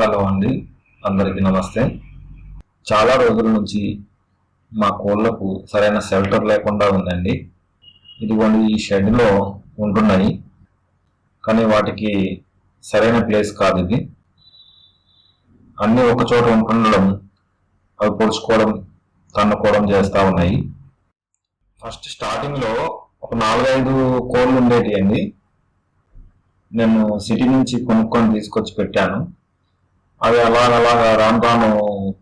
Hello అండి. అందరికీ నమస్తే. చాలా రోజుల నుంచి మా కోళ్ళకు సరైన షెల్టర్ లేకుండా ఉందండి. ఇదిగోండి ఈ షెడ్లో ఉంటున్నాయి. కానీ వాటికి సరైన ప్లేస్ కాదు ఇది. అన్నీ ఒక చోట ఉంటుండడం అవి పొడుచుకోవడం తన్నుకోవడం చేస్తూ ఉన్నాయి. ఫస్ట్ స్టార్టింగ్లో ఒక నాలుగైదు కోళ్ళు ఉండేటి అండి. నేను సిటీ నుంచి కొనుక్కొని తీసుకొచ్చి పెట్టాను. అవి అలాగలాగా రాను రాను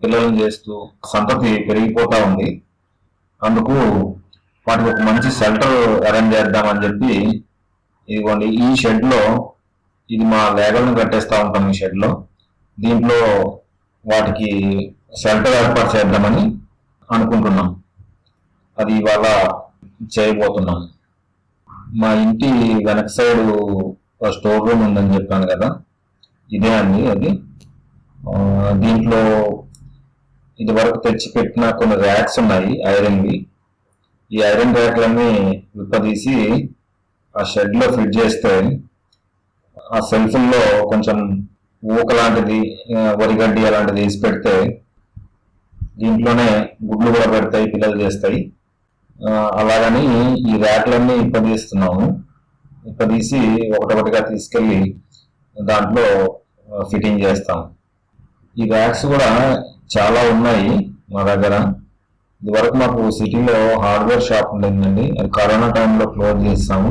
పిల్లలను చేస్తూ సంతతి పెరిగిపోతా ఉంది. అందుకు వాటికి ఒక మంచి షెల్టర్ అరేంజ్ చేద్దామని చెప్పి ఇదిగోండి ఈ షెడ్లో ఇది మా లేగలను కట్టేస్తూ ఉంటాం ఈ షెడ్లో దీంట్లో వాటికి షెల్టర్ ఏర్పాటు చేద్దామని అనుకుంటున్నాం. అది ఇవాళ చేయబోతున్నాం. మా ఇంటి వెనక సైడ్ స్టోర్ రూమ్ ఉందని చెప్పాను కదా. ఇదే అండి అది. దీంట్లో ఇది వరకు తెచ్చి పెట్టిన కొన్ని ర్యాక్స్ ఉన్నాయి ఐరన్వి ఈ ఐరన్ ర్యాక్లన్నీ విప్పదీసి ఆ షెడ్లో ఫిట్ చేస్తే ఆ సెల్ఫ్ల్లో కొంచెం ఊక లాంటిది వరిగడ్డి అలాంటిది వేసి పెడితే దీంట్లోనే గుడ్లు కూడా పెడతాయి పిల్లలు చేస్తాయి. అలాగని ఈ ర్యాక్లన్నీ ఇప్పదీస్తున్నాము ఇప్పదీసి ఒకటొకటిగా తీసుకెళ్ళి దాంట్లో ఫిట్టింగ్ చేస్తాము. ఈ ర్యాక్స్ కూడా చాలా ఉన్నాయి మా దగ్గర. ఇదివరకు మాకు సిటీలో హార్డ్వేర్ షాప్ ఉండేదండి. అది కరోనా టైంలో క్లోజ్ చేస్తాము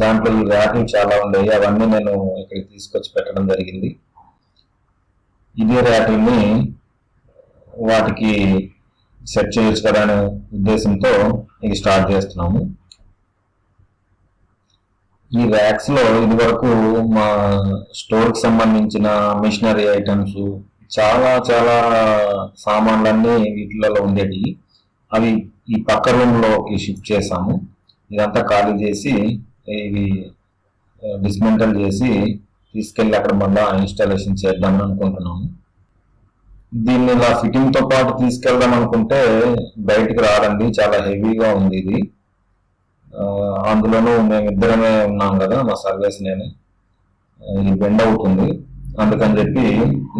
దాంట్లో ఈ ర్యాకులు చాలా ఉండేవి అవన్నీ నేను ఇక్కడికి తీసుకొచ్చి పెట్టడం జరిగింది. ఇదే ర్యాకుల్ని వాటికి సెట్ చేయొచ్చు కదా అనే ఉద్దేశంతో ఇది స్టార్ట్ చేస్తున్నాము. ఈ ర్యాక్స్లో ఇదివరకు ఇది వరకు మా స్టోర్కి సంబంధించిన మిషనరీ ఐటమ్స్ చాలా చాలా సామాన్లన్నీ వీటిలలో ఉండేవి. అవి ఈ పక్క రూమ్లోకి షిఫ్ట్ చేసాము ఇదంతా ఖాళీ చేసి ఇవి డిస్మెంటల్ చేసి తీసుకెళ్ళి అక్కడ మళ్ళా ఇన్స్టాలేషన్ చేద్దామని అనుకుంటున్నాము. దీన్ని ఇలా ఫిట్టింగ్తో పాటు తీసుకెళ్దాం అనుకుంటే బయటికి రాదండి. చాలా హెవీగా ఉంది ఇది. అందులోనూ మేము ఇద్దరమే ఉన్నాం కదా మా సర్వీస్ నేను. ఇది బెండ్ అవుతుంది. అందుకని చెప్పి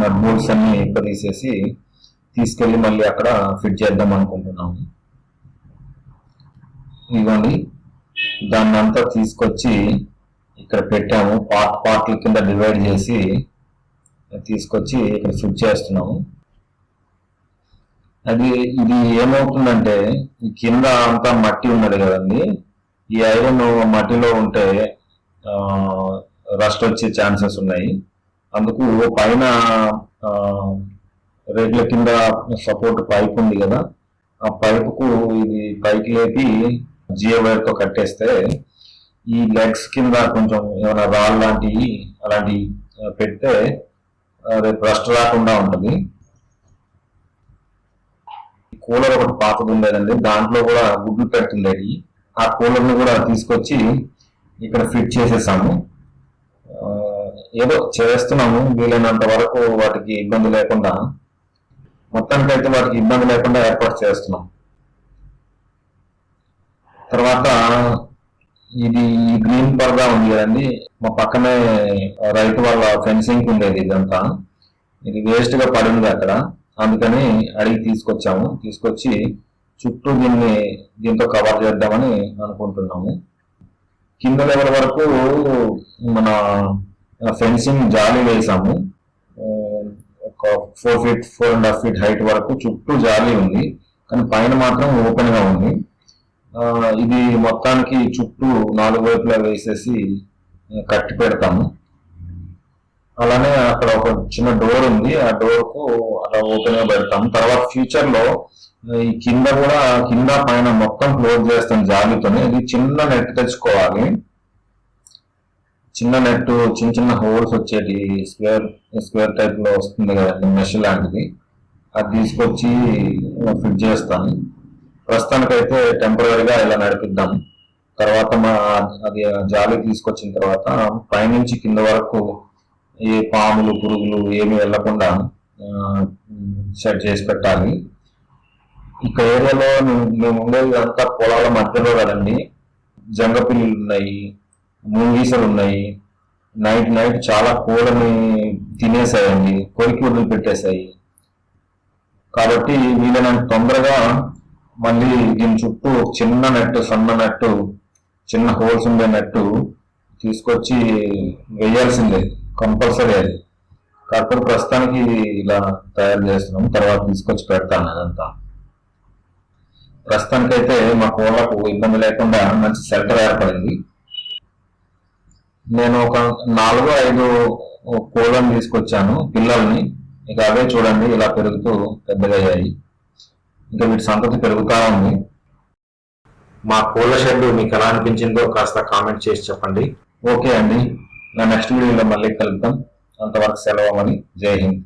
నా బోల్ట్స్ అన్ని తీసేసి తీసుకెళ్ళి మళ్ళీ అక్కడ ఫిట్ చేద్దాం అనుకుంటున్నాము. ఇదిగోండి దాన్ని అంతా తీసుకొచ్చి ఇక్కడ పెట్టాము. పార్ట్ పార్ట్ల కింద డివైడ్ చేసి తీసుకొచ్చి ఇక్కడ ఫిట్ చేస్తున్నాము. అది ఇది ఏమవుతుందంటే ఈ కింద అంతా మట్టి ఉన్నది కదండి. ఈ ఐరన్ మట్టిలో ఉంటే రస్ట్ వచ్చే ఛాన్సెస్ ఉన్నాయి. అందుకు పైన రేట్ల కింద సపోర్ట్ పైప్ ఉంది కదా ఆ పైపుకు ఇది పైకి లేపి జియో వైర్తో కట్టేస్తే ఈ లెగ్స్ కింద కొంచెం ఏమైనా రాళ్ళు లాంటివి అలాంటివి పెడితే రేపు రస్ట్ రాకుండా ఉంటుంది. కూలర్ ఒకటి పాతది ఉండేదండి దాంట్లో కూడా గుడ్లు పెడుతుండేది ఆ కూలర్ని కూడా తీసుకొచ్చి ఇక్కడ ఫిట్ చేసేసాము. ఏదో చేస్తున్నాము వీలైనంత వరకు వాటికి ఇబ్బంది లేకుండా మొత్తానికైతే వాటికి ఇబ్బంది లేకుండా ఏర్పాటు చేస్తున్నాం. తర్వాత ఇది ఈ గ్రీన్ పరదా ఉంది కదండి మా పక్కనే రైతు వాళ్ళ ఫెన్సింగ్ ఉండేది ఇదంతా. ఇది వేస్ట్గా పడింది అక్కడ అందుకని అడిగి తీసుకొచ్చాము. తీసుకొచ్చి చుట్టూ దీన్ని దీంతో కవర్ చేద్దామని అనుకుంటున్నాము. కింద లెవెల్ వరకు మన ఫెన్సింగ్ జాలి వేసాము. ఒక four feet four and half feet height వరకు చుట్టూ జాలి ఉంది. కానీ పైన మాత్రం ఓపెన్గా ఉంది. ఇది మొత్తానికి చుట్టూ నాలుగు వైపులా వేసేసి కట్టి పెడతాము. అలానే అక్కడ ఒక చిన్న డోర్ ఉంది. ఆ డోర్కు అలా ఓపెన్గా పెడతాం తర్వాత ఫ్యూచర్లో ఈ కింద కూడా కింద పైన మొత్తం క్లోజ్ చేస్తాం జాలితోనే. ఇది చిన్న నెట్ తెచ్చుకోవాలి. చిన్న నెట్ చిన్న చిన్న హోల్స్ వచ్చేటి స్క్వేర్ స్క్వేర్ టైప్లో వస్తుంది కదండి మెష్ లాంటిది. అది తీసుకొచ్చి ఫిట్ చేస్తాను. ప్రస్తుతానికైతే టెంపరీగా ఇలా నడిపిద్దాం. తర్వాత మా అది జాలి తీసుకొచ్చిన తర్వాత పైనుంచి కింద వరకు ఏ పాములు పురుగులు ఏమి వెళ్ళకుండా సెట్ చేసి పెట్టాలి. ఇక ఏరియాలో మేము- మేము ఉండేది అంతా పొలాల మధ్యలో కదండి. జంగపిల్లులు ఉన్నాయి. ముంగీసలు ఉన్నాయి. నైట్ నైట్ చాలా కోళ్ళని తినేసాయండి కొరికి వదిలిపెట్టేశాయి కాబట్టి వీలైనంత తొందరగా మళ్ళీ దీని చుట్టూ చిన్న నెట్ సన్న నెట్ చిన్న హోల్స్ ఉండే నెట్ తీసుకొచ్చి వేయాల్సిందే. కంపల్సరీ అది. కాకపోతే ప్రస్తుతానికి ఇలా తయారు చేస్తున్నాం. తర్వాత తీసుకొచ్చి పెడతాను అదంతా. ప్రస్తుతానికైతే మా కోళ్ళకు ఇబ్బంది లేకుండా మంచి సెంటర్ ఏర్పడింది. నేను ఒక నాలుగు ఐదు కోళ్ళని తీసుకొచ్చాను పిల్లల్ని. ఇక అవే చూడండి ఇలా పెరుగుతూ పెద్దగా అయ్యాయి. ఇంకా వీటి సంతతి పెరుగుతా ఉంది. మా కోళ్ళ షెడ్ మీకు ఎలా అనిపించిందో కాస్త కామెంట్ చేసి చెప్పండి. ఓకే అండి. నా నెక్స్ట్ వీడియోలో మళ్ళీ కలుద్దాం. అంతవరకు సెలవు అని జై హింద్.